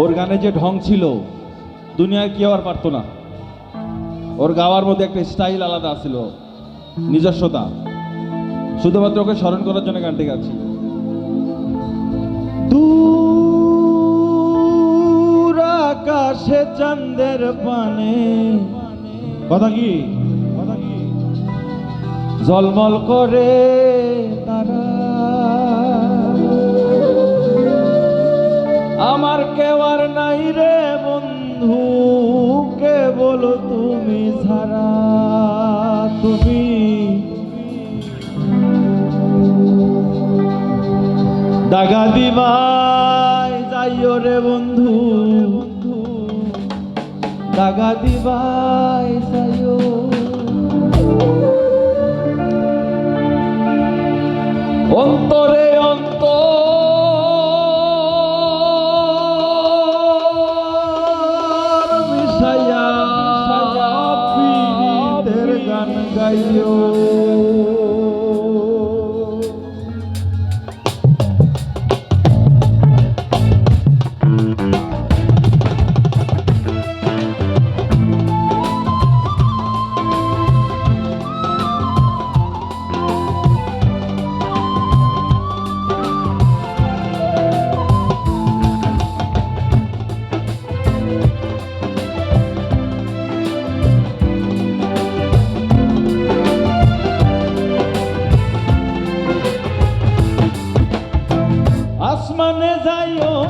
ওর গানে যে ঢং ছিল, দুনিয়ায় কেউ আর পারতো না। ওর গাওয়ার মধ্যে একটা স্টাইল আলাদা ছিল নিজস্বতা। শুধুমাত্র ওকে স্মরণ করার জন্য গানটি গাচ্ছি। দূর আকাশে চাঁদের পানে। কথা কি? জলমল করে তারা আমার কেউ আর নাই রে বন্ধু, কেবল তুমি ছাড়া তুমি। দাগা দিবাই, যাইও রে বন্ধু দাগা দিবাই, যাইও গান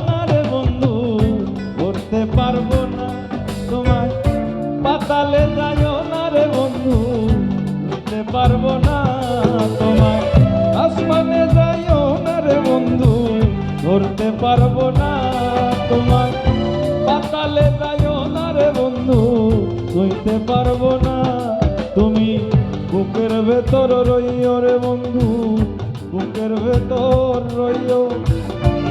না রে বন্ধু, করতে পারব না তোমায়। পাতালে যাইও না রে বন্ধু, করতে পারব না তোমায়। আসমানে যাইও না রে বন্ধু ধরতে পারব না তোমায়। পাতালে যাইও না রে বন্ধু ধরতে পারব না তুমি। বুকের ভেতর রইও রে বন্ধু, বুকের ভেতর রইও।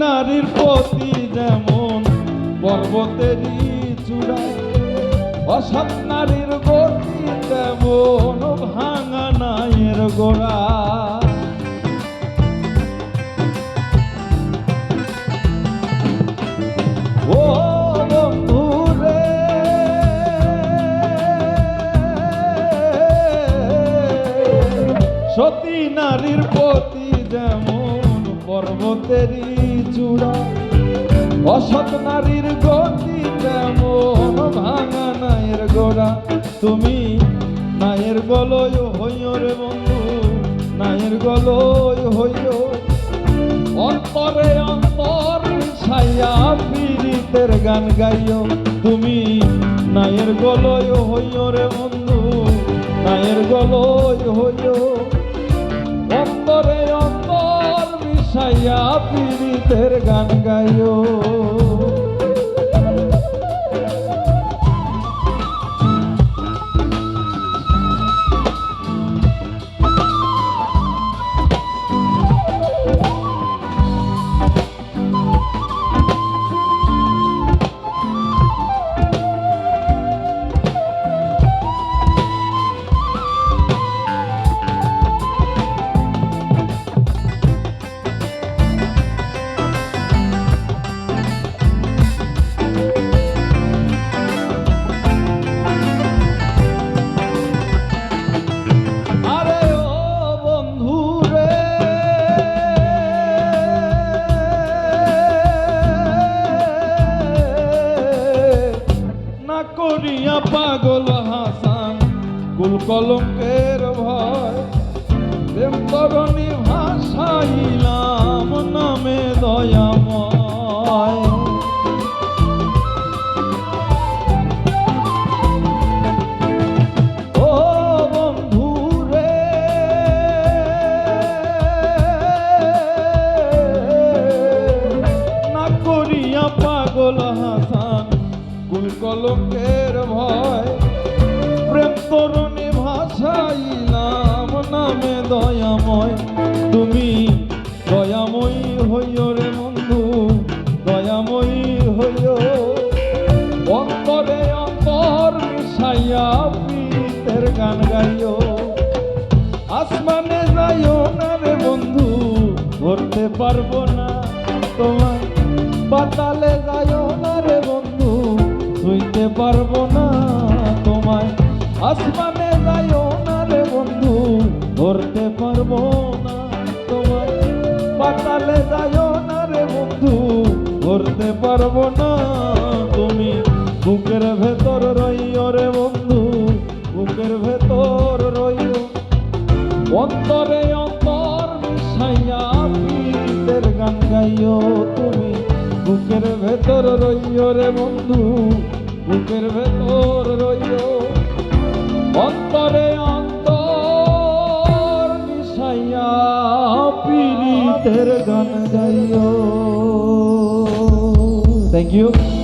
নারীর প্রতি যেমন পর্বতেরই চূড়া অসৎ নারীর গতি তেমন ভাঙা নায়ের গোড়া সতী নারীর প্রতি যেমন পর্বতেরই চূড়া। অসৎ নারীর গতি তেমন ভাঙা নায়ের গোড়া। তুমি নায়ের গলয় হইও রে বন্ধু, নায়ের গলয় হইও। অন্তরে অন্তর ছাইয়া পীড়িতের গান গাইও। তুমি নায়ের গলয় হইও রে বন্ধু, নায়ের গলয় গান গায়ো আউরিয়া পাগল হাসান। কুল কলঙ্কের ভয় প্রেম তরণী ভাষাইলাম নামে দয়াময় তুমি দয়াময়ী হইও রে বন্ধু, দয়াময়ী হইও। অন্তরে অন্তর মিশাইয়া প্রীতের গান গাইও। আসমানে যাইও না রে বন্ধু, ধরতে পারব না তোমার পাতালে যাইও না রে বন্ধু শুইতে পারব না তোমায়। আসমানে যাইও পারব না তুমি। বুকের ভেতর রইও রে বন্ধু, বুকের ভেতর রইও। অন্তরে অন্তর মিশাইয়া পীতের গান গাইও তুমি। বুকের ভেতর রইও রে বন্ধু, বুকের ভেতর রইও। অন্তরে অন্তর মিশাইয়া পীড়িতের গান গাইও। Thank you.